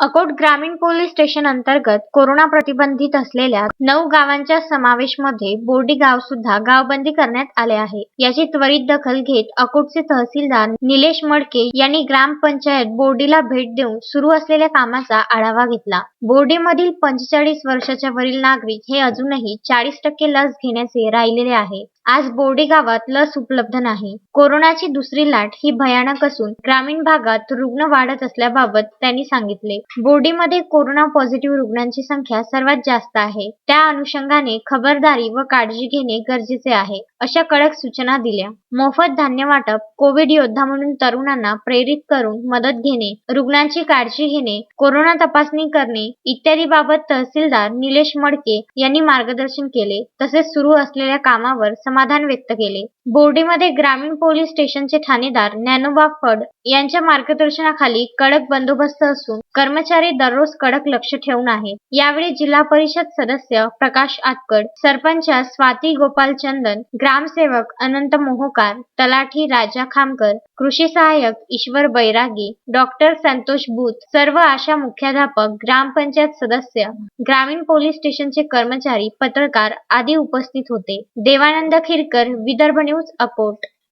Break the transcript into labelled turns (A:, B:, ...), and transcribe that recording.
A: अकोट ग्रामीण police station अंतर्गत corona प्रतिबंधित असलेल्या नऊ गावांच्या समावेशमध्ये बोर्डी गाव सुद्धा गावबंदी करण्यात आले आहे. याची त्वरित दखल घेत अकोटचे तहसीलदार निलेश मडके यांनी ग्रामपंचायत बोर्डीला भेट देऊन सुरू असलेल्या कामाचा आढावा घेतला. बोर्डीमधील पंचेचाळीस वर्षाच्या वरील नागरिक हे अजूनही चाळीस टक्के लस घेण्याचे राहिलेले आहे. आज बोर्डी गावात लस उपलब्ध नाही. कोरोनाची दुसरी लाट ही भयानक असून ग्रामीण भागात रुग्ण वाढत असल्याबाबत त्यांनी सांगितले. बोर्डीमध्ये कोरोना पॉझिटिव्ह रुग्णांची संख्या सर्वात जास्त आहे. त्या अनुषंगाने खबरदारी व काळजी घेणे गरजेचे आहे. अशा कडक सूचना दिल्या. मोफत धान्य वाटप कोविड योद्धा म्हणून तरुणांना प्रेरित करून मदत घेणे रुग्णांची काळजी घेणे कोरोना तपासणी करणे इत्यादी बाबत तहसीलदार निलेश मडके यांनी मार्गदर्शन केले. तसेच सुरू असलेल्या कामावर समाधान व्यक्त केले. बोर्डीमध्ये ग्रामीण पोलीस स्टेशनचे ठाणेदार ज्ञानोबा फड यांच्या मार्गदर्शनाखाली कडक बंदोबस्त असून कर्मचारी दररोज कडक लक्ष ठेवून आहेत. यावेळी जिल्हा परिषद सदस्य प्रकाश आतकड सरपंच स्वाती गोपाल चंदन ग्रामसेवक अनंत मोहोकार तलाठी राजा खामकर कृषी सहाय्यक ईश्वर बैरागी डॉक्टर संतोष भूत सर्व आशा मुख्याध्यापक ग्रामपंचायत सदस्य ग्रामीण पोलीस स्टेशनचे कर्मचारी पत्रकार आदी उपस्थित होते. देवानंद खिरकर विदर्भ न्यूज अकोट